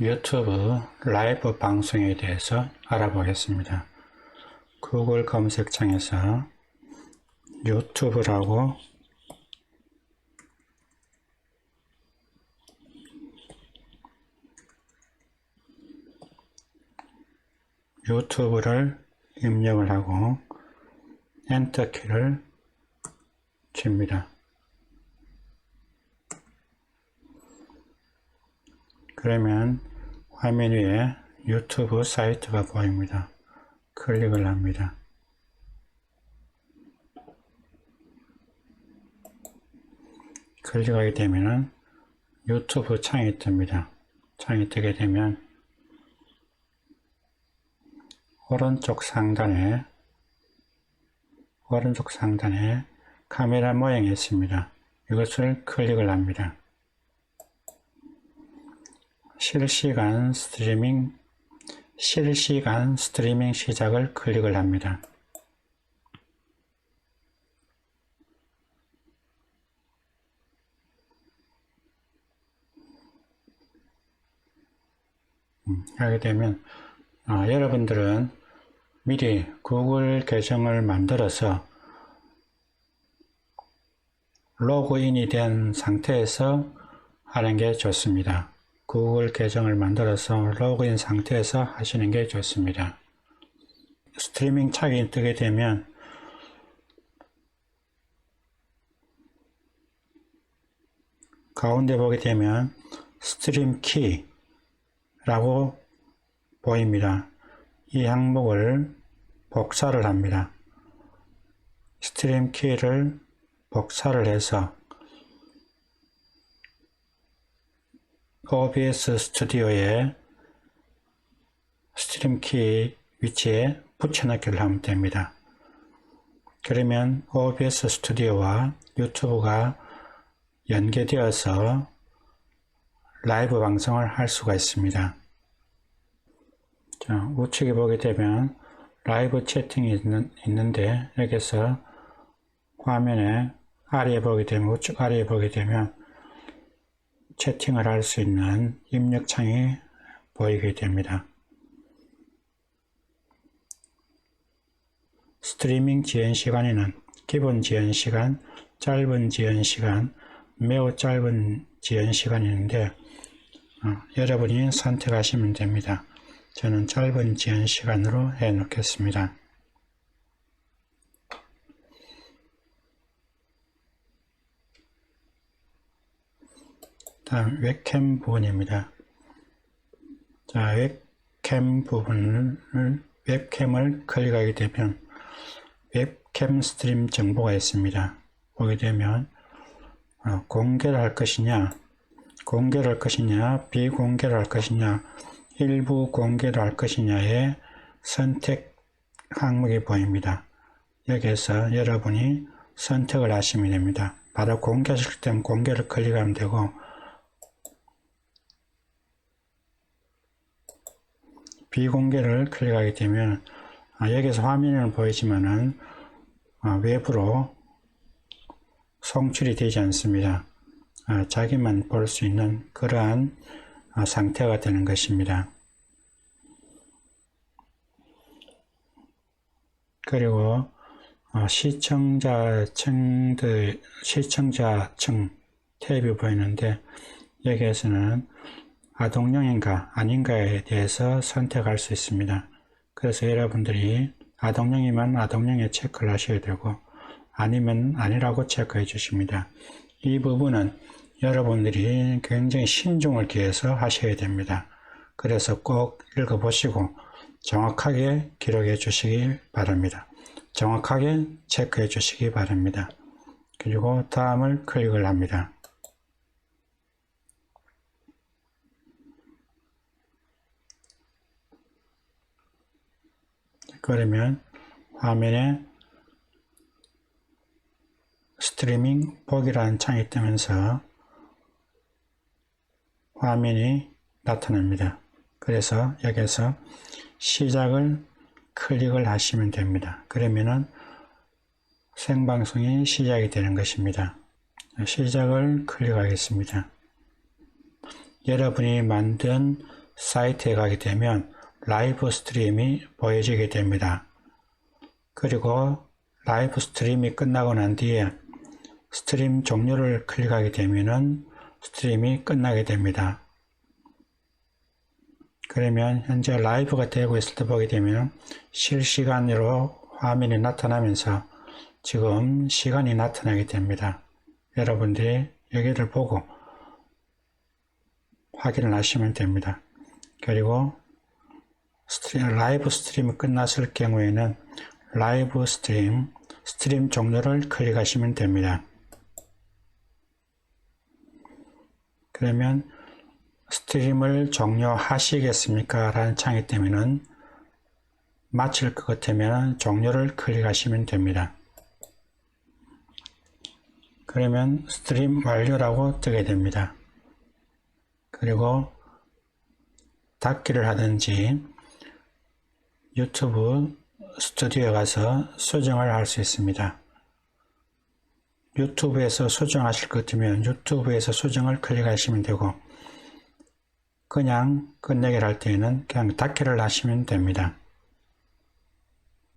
유튜브 라이브 방송에 대해서 알아보겠습니다. 구글 검색창에서 유튜브라고 유튜브를 입력을 하고 엔터키를 칩니다. 그러면 화면 위에 유튜브 사이트가 보입니다. 클릭을 합니다. 클릭하게 되면 유튜브 창이 뜹니다. 창이 뜨게 되면 오른쪽 상단에 오른쪽 상단에 카메라 모양이 있습니다. 이것을 클릭을 합니다. 실시간 스트리밍 실시간 스트리밍 시작을 클릭을 합니다. 음, 하게 되면 아, 여러분들은 미리 구글 계정을 만들어서 로그인이 된 상태에서 하는 게 좋습니다. 구글 계정을 만들어서 로그인 상태에서 하시는 게 좋습니다. 스트리밍 창이 뜨게 되면 가운데 보게 되면 스트림 키라고 보입니다. 이 항목을 복사를 합니다. 스트림 키를 복사를 해서 OBS 스튜디오에 스트림 키 위치에 붙여넣기를 하면 됩니다. 그러면 OBS 스튜디오와 유튜브가 연계되어서 라이브 방송을 할 수가 있습니다. 자, 우측에 보게 되면 라이브 채팅이 있는, 있는데 여기서 화면에 아래에 보게 되면 우측 아래에 보게 되면 채팅을 할 수 있는 입력창이 보이게 됩니다. 스트리밍 지연 시간에는 기본 지연 시간, 짧은 지연 시간, 매우 짧은 지연 시간이 있는데 어, 여러분이 선택하시면 됩니다. 저는 짧은 지연 시간으로 해 놓겠습니다. 다음 웹캠 부분입니다. 자, 웹캠 부분을 웹캠을 클릭하게 되면 웹캠 스트림 정보가 있습니다. 보게 되면 어, 공개를 할 것이냐, 공개를 할 것이냐, 비공개를 할 것이냐, 일부 공개를 할 것이냐의 선택 항목이 보입니다. 여기에서 여러분이 선택을 하시면 됩니다. 바로 공개하실 때는 공개를 클릭하면 되고 비공개를 클릭하게 되면 아, 여기서 화면은 보이지만은 아, 외부로 송출이 되지 않습니다. 아, 자기만 볼 수 있는 그러한 상태가 되는 것입니다. 그리고 시청자층들 시청자층 탭이 보이는데 여기에서는 아동용인가 아닌가에 대해서 선택할 수 있습니다. 그래서 여러분들이 아동용이면 아동용에 체크를 하셔야 되고 아니면 아니라고 체크해 주십니다. 이 부분은 여러분들이 굉장히 신중을 기해서 하셔야 됩니다. 그래서 꼭 읽어보시고 정확하게 기록해 주시기 바랍니다. 정확하게 체크해 주시기 바랍니다. 그리고 다음을 클릭을 합니다. 그러면 화면에 스트리밍 보기라는 창이 뜨면서 화면이 나타납니다. 그래서 여기서 시작을 클릭을 하시면 됩니다. 그러면은 생방송이 시작이 되는 것입니다. 시작을 클릭하겠습니다. 여러분이 만든 사이트에 가게 되면 라이브 스트림이 보여지게 됩니다. 그리고 라이브 스트림이 끝나고 난 뒤에 스트림 종료를 클릭하게 되면은 스트림이 끝나게 됩니다. 그러면 현재 라이브가 되고 있을 때 보게 되면 실시간으로 화면이 나타나면서 지금 시간이 나타나게 됩니다. 여러분들이 여기를 보고 확인을 하시면 됩니다. 그리고 스트림, 라이브 스트림이 끝났을 경우에는 라이브 스트림, 스트림 종료를 클릭하시면 됩니다. 그러면 스트림을 종료하시겠습니까? 라는 창이 뜨면은 마칠 것 같으면 종료를 클릭하시면 됩니다. 그러면 스트림 완료라고 뜨게 됩니다. 그리고 닫기를 하든지 유튜브 스튜디오에 가서 수정을 할 수 있습니다. 유튜브에서 수정하실 것 같으면 유튜브에서 수정을 클릭하시면 되고 그냥 끝내기를 할 때에는 그냥 닫기를 하시면 됩니다.